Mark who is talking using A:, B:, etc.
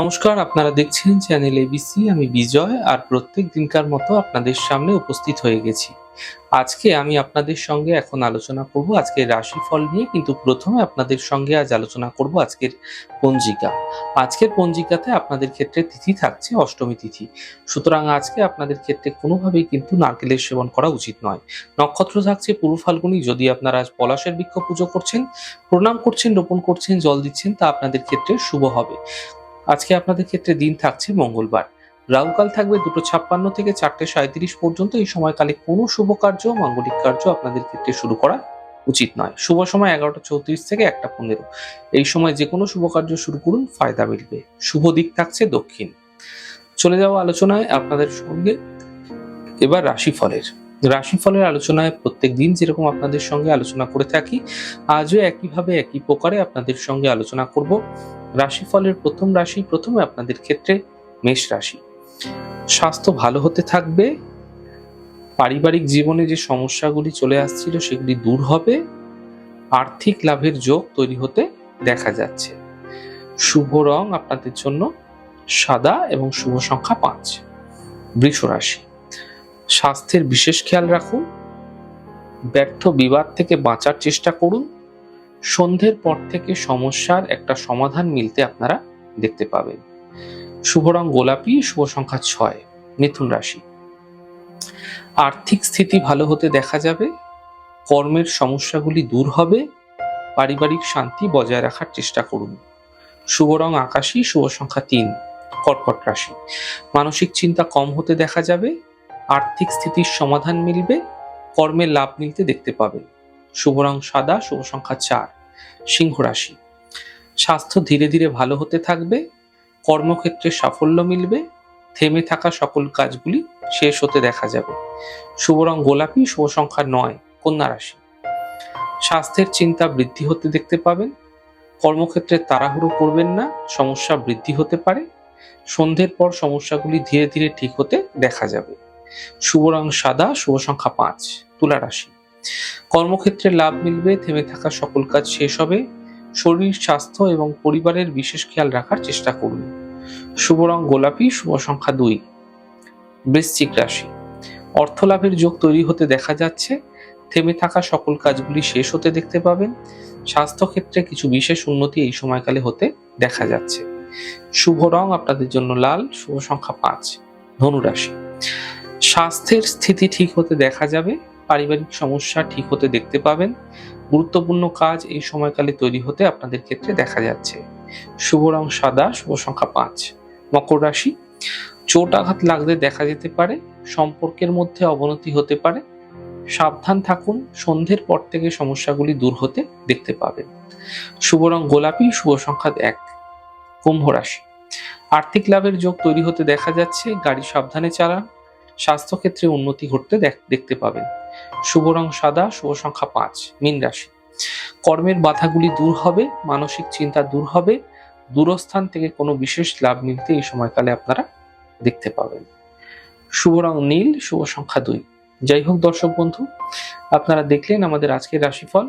A: নমস্কার, আপনারা দেখছেন চ্যানেল এবিসি। আমি বিজয় আর প্রত্যেক দিনকার মতো আপনাদের সামনে উপস্থিত হয়ে গেছি। আজকে আমি আপনাদের সঙ্গে এখন আলোচনা করব আজকের রাশিফল নিয়ে, কিন্তু প্রথমে আপনাদের সঙ্গে আজ আলোচনা করব আজকের পঞ্জিকা। আজকের পঞ্জিকাতে আপনাদের ক্ষেত্রে তিথি থাকছে অষ্টমী তিথি। সুতরাং আজকে আপনাদের ক্ষেত্রে কোনোভাবেই কিন্তু নারকেলের সেবন করা উচিত নয়। নক্ষত্র থাকছে পূর্ব ফাল্গুনি, যদি আপনারা আজ পলাশের বৃক্ষ পুজো করছেন, প্রণাম করছেন, রোপণ করছেন, জল দিচ্ছেন, তা আপনাদের ক্ষেত্রে শুভ হবে। আজকে আপনাদের ক্ষেত্রে দিন থাকছে মঙ্গলবার। রাহুকাল থাকবে দুটো ছাপ্পান্ন থেকে চারটে সাঁত্রিশ পর্যন্ত। এই সময়কালে কোনো শুভ কার্য, মাঙ্গলিক কার্য আপনাদের ক্ষেত্রে শুরু করা উচিত নয়। শুভ সময় এগারোটা চৌত্রিশ থেকে একটা পনেরো। এই সময় যে কোনো শুভ কার্য শুরু করুন, ফায়দা মিলবে। শুভ দিক থাকছে দক্ষিণ। চলে যাওয়া আলোচনায় আপনাদের সঙ্গে এবার রাশিফলের। রাশিফলের আলোচনায় প্রত্যেক দিন যেরকম আপনাদের সঙ্গে আলোচনা করে থাকি, আজও একইভাবে একই প্রকারে আপনাদের সঙ্গে আলোচনা করব। রাশিফলের প্রথম রাশি প্রথমে আপনাদের ক্ষেত্রে মেষ রাশি। স্বাস্থ্য ভালো হতে থাকবে, পারিবারিক জীবনে যে সমস্যাগুলি চলে আসছিল সেগুলি দূর হবে, আর্থিক লাভের যোগ তৈরি হতে দেখা যাচ্ছে। শুভ রং আপনাদের জন্য সাদা এবং শুভ সংখ্যা পাঁচ। বৃষ রাশি। স্বাস্থ্যের বিশেষ খেয়াল রাখুন, ব্যর্থ বিবাদ থেকে বাঁচার চেষ্টা করুন, সন্ধ্যের পর থেকে সমস্যার একটা সমাধান মিলতে আপনারা দেখতে পাবেন। শুভ রং গোলাপি, শুভ সংখ্যা ছয়, মিথুন রাশি। আর্থিক স্থিতি ভালো হতে দেখা যাবে, কর্মের সমস্যাগুলি দূর হবে, পারিবারিক শান্তি বজায় রাখার চেষ্টা করুন। শুভ রং আকাশী, শুভ সংখ্যা তিন, কর্কট রাশি। মানসিক চিন্তা কম হতে দেখা যাবে আর্থিক স্থিতির সমাধান মিলবে কর্মের লাভ মিলতে দেখতে পাবেন শুভ রং সাদা, শুভ সংখ্যা চার, সিংহ রাশি। স্বাস্থ্য ধীরে ধীরে ভালো হতে থাকবে, কর্মক্ষেত্রে সাফল্য মিলবে, থেমে থাকা সকল কাজগুলি শেষ হতে দেখা যাবে। শুভ রং গোলাপি, শুভ সংখ্যা নয়, কন্যা রাশি। স্বাস্থ্যের চিন্তা বৃদ্ধি হতে দেখতে পাবেন, কর্মক্ষেত্রে তাড়াহুড়ো করবেন না, সমস্যা বৃদ্ধি হতে পারে, সন্ধ্যের পর সমস্যাগুলি ধীরে ধীরে ঠিক হতে দেখা যাবে। শুভ রং সাদা, শুভ সংখ্যা পাঁচ, তুলা রাশি। কর্মক্ষেত্রে লাভ মিলবে, থেমে থাকা সকল কাজ শেষ হবে। শরীর, স্বাস্থ্য এবং পরিবারের বিশেষ খেয়াল রাখার চেষ্টা করুন। শুভ রং গোলাপি, শুভ সংখ্যা দুই। বৃশ্চিক রাশি। অর্থ লাভের যোগ তৈরি হতে দেখা যাচ্ছে। থেমে থাকা সকল কাজগুলি শেষ হতে দেখতে পাবেন। স্বাস্থ্যক্ষেত্রে কিছু বিশেষ উন্নতি এই সময়কালে হতে দেখা যাচ্ছে। শুভ রং আপনাদের জন্য লাল, শুভ সংখ্যা পাঁচ। ধনুরাশি স্বাস্থ্যের স্থিতি ঠিক হতে দেখা যাবে, পারিবারিক সমস্যা ঠিক হতে দেখতে পাবেন। গুরুত্বপূর্ণ কাজ এই সময়কালে তৈরি হতে আপনাদের ক্ষেত্রে দেখা যাচ্ছে। শুভ রং সাদা, শুভ সংখ্যা পাঁচ। মকর রাশি, চোট আঘাত লাগতে দেখা যেতে পারে, সম্পর্কের মধ্যে অবনতি হতে পারে। সাবধান থাকুন, সন্ধ্যের পর থেকে সমস্যাগুলি দূর হতে দেখতে পাবেন। শুভ রং গোলাপি, শুভ সংখ্যা এক। কুম্ভ রাশি, আর্থিক লাভের যোগ তৈরি হতে দেখা যাচ্ছে, গাড়ি সাবধানে চালান স্বাস্থ্যক্ষেত্রে উন্নতি ঘটতে দেখ- দেখতে পাবেন। শুভ রং সাদা, শুভ সংখ্যা পাঁচ, মীন রাশি। কর্মের বাধাগুলি দূর হবে, মানসিক চিন্তা দূর হবে, দূরস্থান থেকে কোনো বিশেষ লাভ মিলতে এই সময়কালে আপনারা দেখতে পাবেন। শুভ রং নীল, শুভ সংখ্যা দুই। যাই হোক দর্শক বন্ধু, আপনারা দেখলেন আমাদের আজকের রাশিফল।